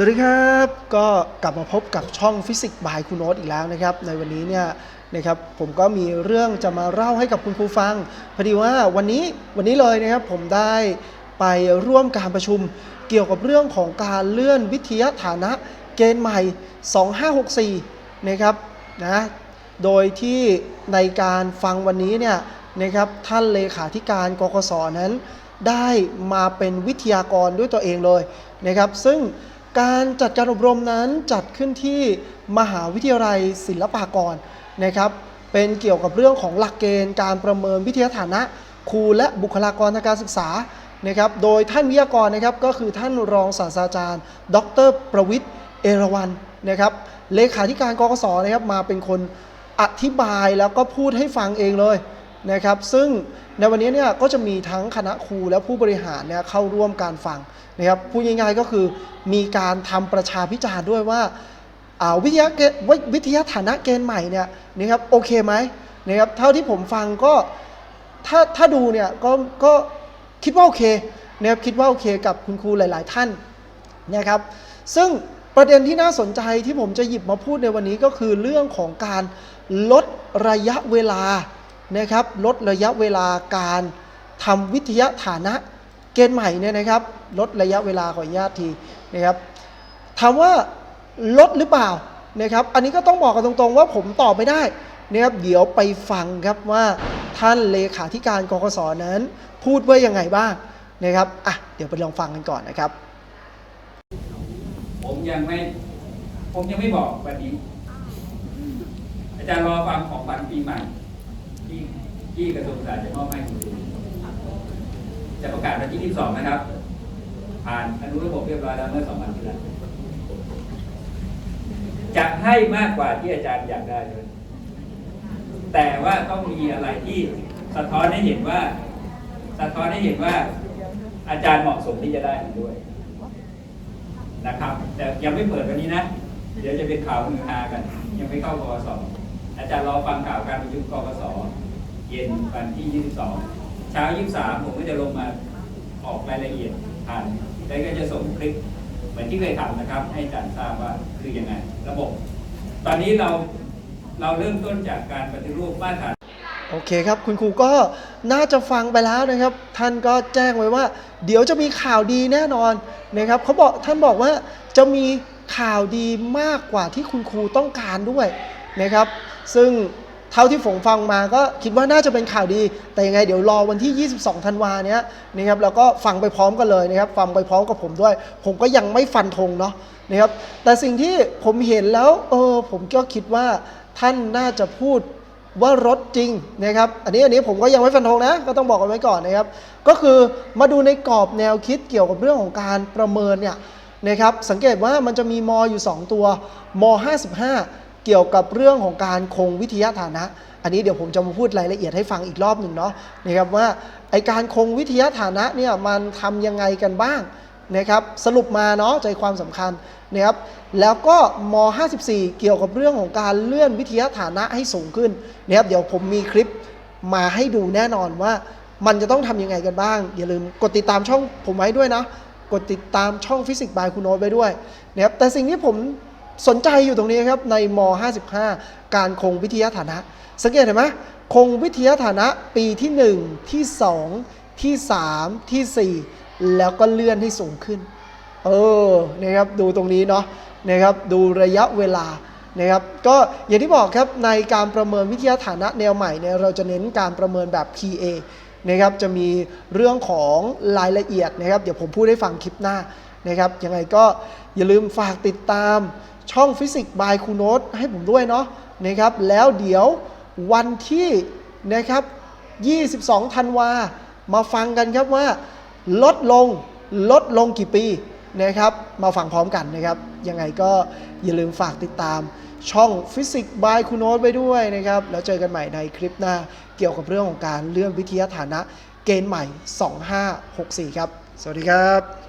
สวัสดีครับ ก็กลับมาพบกับช่องฟิสิกส์บายคุณโน้ตอีกแล้วนะครับ ในวันนี้เนี่ยนะครับผมก็มีเรื่องจะมาเล่าให้กับคุณครูฟัง พอดีว่าวันนี้วันนี้เลยนะครับผมได้ไปร่วมการประชุมเกี่ยวกับเรื่องของการเลื่อนวิทยาฐานะเกณฑ์ใหม่ 2564 นะครับนะโดยที่ในการฟังวันนี้เนี่ยนะครับท่านเลขาธิการกกสนั้น ได้มาเป็นวิทยากรด้วยตัวเองเลยนะครับซึ่ง การจัดการอบรมนั้นจัดขึ้นที่มหาวิทยาลัยศิลปากรนะครับ เป็นเกี่ยวกับเรื่องของหลักเกณฑ์การประเมินวิทยาฐานะครูและบุคลากรทางการศึกษานะครับ โดยท่านวิทยากรนะครับก็คือท่านรองศาสตราจารย์ ดร ประวิทย์เอราวันนะครับเลขาธิการกกสนะครับมาเป็นคนอธิบายแล้วก็พูดให้ฟังเองเลย นะครับซึ่งในวันนี้เนี่ยก็จะมีทั้งคณะครูและผู้บริหารเนี่ยเข้าร่วมการฟังนะครับพูดง่ายๆก็คือมีการทำประชาพิจารณ์ด้วยว่าวิทยาวิทยาฐานะเกณฑ์ใหม่เนี่ยนะครับโอเคไหมนะครับเท่าที่ผมฟังก็ถ้าถ้าดูเนี่ยก็ก็คิดว่าโอเคนะครับคิดว่าโอเคกับคุณครูหลาย ๆ ท่านนะครับซึ่งประเด็นที่น่าสนใจที่ผมจะหยิบมาพูดในวันนี้ก็คือเรื่องของการลดระยะเวลา นะครับลดระยะเวลาการทำวิทยาฐานะเกณฑ์ใหม่เนี่ยนะครับลดระยะเวลาขออนุญาตทีนะครับถามว่าลดหรือเปล่านะครับอันนี้ก็ต้องบอกกันตรงๆว่าผมตอบไม่ได้นะครับเดี๋ยวไปฟังครับว่าท่านเลขาธิการกกสนั้น พูดว่ายังไงบ้างนะครับอะเดี๋ยวไปลองฟังกันก่อนนะครับ ผมยังไม่ผมยังไม่บอกวันนี้ อาจารย์รอฟังของขวัญปีใหม่ ที่ที่กระทรวงสาธารณสุขจะมอบให้คุณครูจะประกาศวันที่ 22 นะครับ ผ่านอนุระบบเรียบร้อยแล้วเมื่อสองวันที่แล้วจะให้มากกว่าที่อาจารย์อยากได้เลยแต่ว่าต้องมีอะไรที่สะท้อนให้เห็นว่า สะท้อนให้เห็นว่า อาจารย์เหมาะสมที่จะได้มันด้วย นะครับ แต่ยังไม่เปิดวันนี้นะ เดี๋ยวจะเป็นข่าวมือฮากัน ยังไม่เข้ากกส อาจารย์รอฟังข่าวการประชุมกกสเย็นวันที่ 22 เช้า 23 ผมก็จะลงมาออกรายละเอียดผ่านแล้วก็จะส่งคลิปเหมือนที่เคยทำนะครับ ให้อาจารย์ทราบว่าคือยังไง ระบบ ตอนนี้เราเราเริ่มต้นจากการปฏิรูปมาตรฐานโอเคครับคุณครูก็น่าจะฟังไปแล้วนะครับ ท่านก็แจ้งไว้ว่า เดี๋ยวจะมีข่าวดีแน่นอนนะครับเขาบอกท่านบอกว่าจะมีข่าวดีมากกว่าที่คุณครูต้องการด้วยนะครับ ซึ่งเท่าที่ผมฟังมาก็คิดว่าน่าจะเป็นข่าวดี แต่ยังไงเดี๋ยวรอวันที่ 22 ธันวาเนี้ยนะครับแล้วก็ฟังไปพร้อมกันเลยนะครับ ฟังไปพร้อมกับผมด้วย ผมก็ยังไม่ฟันธงเนาะนะครับ แต่สิ่งที่ผมเห็นแล้วเออผมก็คิดว่าท่านน่าจะพูดว่ารถจริงนะครับ อันนี้อันนี้ผมก็ยังไม่ฟันธงนะ ก็ต้องบอกกันไว้ก่อนนะครับ ก็คือมาดูในกรอบแนวคิดเกี่ยวกับเรื่องของการประเมินเนี่ยนะครับ สังเกตว่ามันจะมีมอยู่ 2 ตัวม 55 เกี่ยวกับเรื่องของการคงวิทยาฐานะ อันนี้เดี๋ยวผมจะมาพูดรายละเอียดให้ฟังอีกรอบหนึ่งเนาะนะครับว่าไอการคงวิทยาฐานะเนี่ยมันทำยังไงกันบ้างนะครับสรุปมาเนาะใจความสำคัญนะครับแล้วก็ม 54 เกี่ยวกับเรื่องของการเลื่อนวิทยาฐานะให้สูงขึ้นนะครับเดี๋ยวผมมีคลิปมาให้ดูแน่นอนว่ามันจะต้องทำยังไงกันบ้าง อย่าลืมกดติดตามช่องผมไว้ด้วยนะ กดติดตามช่องฟิสิกส์บายคุณโน้ตไว้ด้วยนะครับแต่สิ่งที่ผม สนใจอยู่ตรงนี้ครับในม 55 การคงวิทยาฐานะ สังเกตเห็นไหมคงวิทยาฐานะปีที่ 1 ที่ 2 ที่ 3 ที่ 4 แล้วก็เลื่อนให้สูงขึ้น เออนะครับดูตรงนี้เนาะนะครับดูระยะเวลานะครับก็อย่างที่บอกครับในการประเมินวิทยาฐานะแนวใหม่เนี่ยเราจะเน้นการประเมินแบบ PA นะครับจะมีเรื่องของรายละเอียดนะครับ เดี๋ยวผมพูดให้ฟังคลิปหน้านะครับยังไงก็อย่าลืมฝากติดตาม ช่องฟิสิกส์บายคูโนตให้ผมด้วยเนาะนะครับ แล้วเดี๋ยววันที่นะครับ 22 ธันวา มาฟังกันครับว่า ลดลงลดลงกี่ปีนะครับ มาฟังพร้อมกันนะครับ ยังไงก็อย่าลืมฝากติดตามช่องฟิสิกส์บายคุณโน้ตไว้ด้วยนะครับ แล้วเจอกันใหม่ในคลิปหน้าเกี่ยวกับเรื่องของการเลื่อนวิทยาฐานะเกณฑ์ใหม่ 2564 ครับ สวัสดีครับ